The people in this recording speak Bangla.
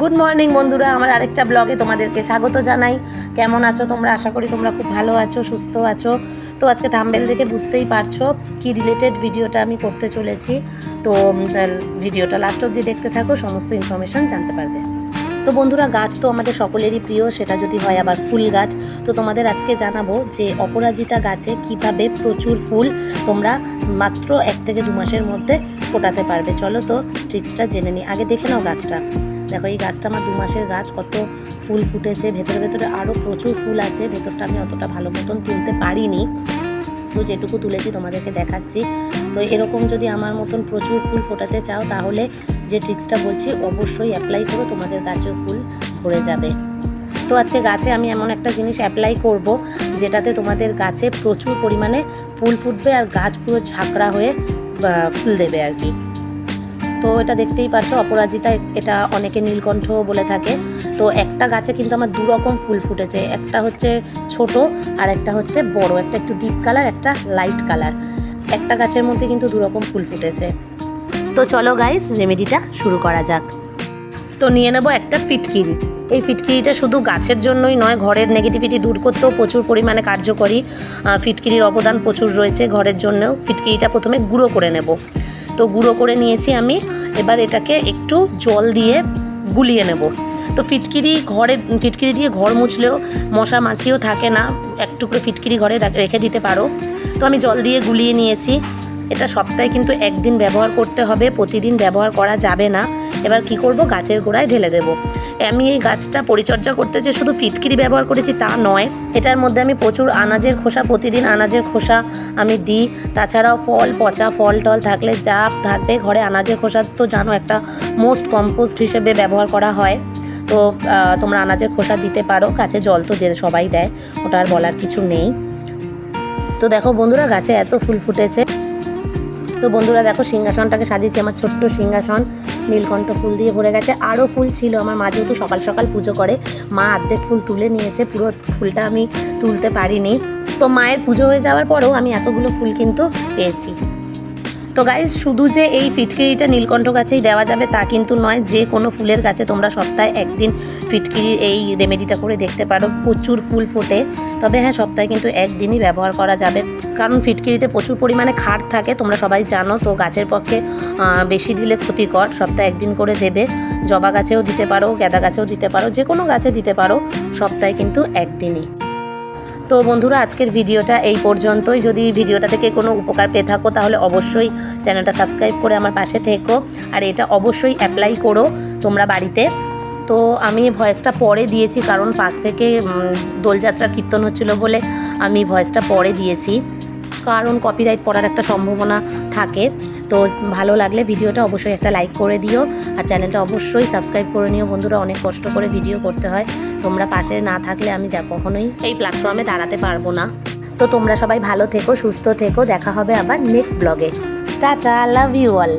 গুড মর্নিং বন্ধুরা। আমার আরেকটা ব্লগে তোমাদেরকে স্বাগত জানাই। কেমন আছো তোমরা? আশা করি তোমরা খুব ভালো আছো, সুস্থ আছো। তো আজকে থাম্বেল দেখে বুঝতেই পারছ কি রিলেটেড ভিডিওটা আমি করতে চলেছি। তো ভিডিওটা লাস্ট অবধি দেখতে থাকো, সমস্ত ইনফরমেশন জানতে পারবে। তো বন্ধুরা, গাছ তো আমাদের সকলেরই প্রিয়, সেটা যদি হয় আবার ফুল গাছ, তো তোমাদের আজকে জানাব যে অপরাজিতা গাছে কীভাবে প্রচুর ফুল তোমরা মাত্র এক থেকে দু মাসের মধ্যে ফোটাতে পারবে। চলো তো ট্রিক্সটা জেনে নিই। আগে দেখে নাও গাছটা। দেখো এই গাছটা আমার দু মাসের গাছ, কত ফুল ফুটেছে, ভেতরে ভেতরে আরও প্রচুর ফুল আছে, ভেতরটা আমি অতটা ভালো মতন তুলতে পারিনি। তো যেটুকু তুলেছি তোমাদেরকে দেখাচ্ছি। তো এরকম যদি আমার মতন প্রচুর ফুল ফোটাতে চাও, তাহলে যে ট্রিক্সটা বলছি, অবশ্যই অ্যাপ্লাই করো, তোমাদের গাছেও ফুল ভরে যাবে। তো আজকে গাছে আমি এমন একটা জিনিস অ্যাপ্লাই করব, যেটাতে তোমাদের গাছে প্রচুর পরিমাণে ফুল ফুটবে আর গাছ পুরো ঝাঁকড়া হয়ে ফুল দেবে আর কি। তো এটা দেখতেই পাচ্ছ অপরাজিতা এটা অনেকে নীলকণ্ঠ বলে থাকে। তো একটা গাছে কিন্তু আমার দু রকম ফুল ফুটেছে, একটা হচ্ছে ছোট আর একটা হচ্ছে বড়, একটা একটু ডিপ কালার একটা লাইট কালার একটা গাছের মধ্যে কিন্তু দু রকম ফুল ফুটেছে। তো চলো গাইস রেমেডিটা শুরু করা যাক। তো নিয়ে নেব একটা ফিটকিরি। এই ফিটকিরিটা শুধু গাছের জন্যই নয়, ঘরের নেগেটিভিটি দূর করতেও প্রচুর পরিমাণে কার্যকরী ফিটকিরির অবদান প্রচুর রয়েছে ঘরের জন্যও। ফিটকিরিটা প্রথমে গুঁড়ো করে নেব। তো গুঁড়ো করে নিয়েছি আমি। এবার এটাকে একটু জল দিয়ে গুলিয়ে নেব। তো ফিটকিরি ঘরে, ফিটকিরি দিয়ে ঘর মুছলেও মশা মাছিও থাকে না। এক করে ফিটকিরি ঘরে রেখে দিতে পারো। তো আমি জল দিয়ে গুলিয়ে নিয়েছি। এটা সপ্তাহে কিন্তু একদিন ব্যবহার করতে হবে, প্রতিদিন ব্যবহার করা যাবে না। এবার কি করব? গাছের গোড়ায় ঢেলে দেব। আমি এই গাছটা পরিচর্যা করতে যে শুধু ফিটকিরি ব্যবহার করেছি তা নয়, এটার মধ্যে আমি প্রচুর আনাজের খোসা, প্রতিদিন আনাজের খোসা আমি দিই। তাছাড়াও ফল, পচা ফল, টল থাকলে যা থাকবে ঘরে আনাজের খোসা তো জানো একটা মোস্ট কম্পোস্ট হিসেবে ব্যবহার করা হয়। তো তোমরা আনাজের খোসা দিতে পারো, গাছে জল তো সবাই দেয়, ওটা আর বলার কিছু নেই। তো দেখো বন্ধুরা, গাছে এত ফুল ফুটেছে। তো বন্ধুরা দেখো সিংহাসনটাকে সাজিয়েছি, আমার ছোট্ট সিংহাসন। নীলকণ্ঠ ফুল দিয়ে ভরে গেছে। আরও ফুল ছিল, আমার মা যেহেতু সকাল সকাল পুজো করে, মা অর্ধেক ফুল তুলে নিয়েছে, পুরো ফুলটা আমি তুলতে পারিনি। তো মায়ের পুজো হয়ে যাওয়ার পরেও আমি এতগুলো ফুল কিন্তু পেয়েছি। তো গাইজ শুধু যে এই ফিটকিরিটা নীলকণ্ঠ গাছেই দেওয়া যাবে তা কিন্তু নয়, যে কোনো ফুলের গাছে তোমরা সপ্তাহে একদিন ফিটকিরির এই রেমেডিটা করে দেখতে পারো। প্রচুর ফুল ফোটে, তবে হ্যাঁ সপ্তাহে কিন্তু একদিনই ব্যবহার করা যাবে। কারণ ফিটকিরিতে প্রচুর পরিমাণে খাট থাকে তোমরা সবাই জানো তো গাছের পক্ষে বেশি দিলে ক্ষতিকর। সপ্তাহে একদিন করে দেবে। জবা গাছেও দিতে পারো গ্যাদা গাছেও দিতে পারো যে কোনো গাছে দিতে পারো সপ্তাহে কিন্তু একদিনই। তো বন্ধুরা আজকের ভিডিওটা এই পর্যন্তই। যদি ভিডিওটা থেকে কোনো উপকার পেয়ে থাকো তাহলে অবশ্যই চ্যানেলটা সাবস্ক্রাইব করে আমার পাশে থেকো। আর এটা অবশ্যই অ্যাপ্লাই করো তোমরা বাড়িতে। তো আমি ভয়েসটা পরে দিয়েছি কারণ পাশ থেকে উম, দোলযাত্রা কীর্তন হচ্ছিল বলে আমি ভয়েসটা পরে দিয়েছি। কারণ কপিরাইট পড়ার একটা সম্ভাবনা থাকে। তো ভালো লাগলে ভিডিওটা অবশ্যই একটা লাইক করে দিও। আর চ্যানেলটা অবশ্যই সাবস্ক্রাইব করে নিও। বন্ধুরা, অনেক কষ্ট করে ভিডিও করতে হয়। তোমরা পাশে না থাকলে আমি যা কখনোই এই প্ল্যাটফর্মে দাঁড়াতে পারব না। তো তোমরা সবাই ভালো থেকো, সুস্থ থেকো। দেখা হবে আবার নেক্সট ব্লগে টাটা লাভ ইউ অল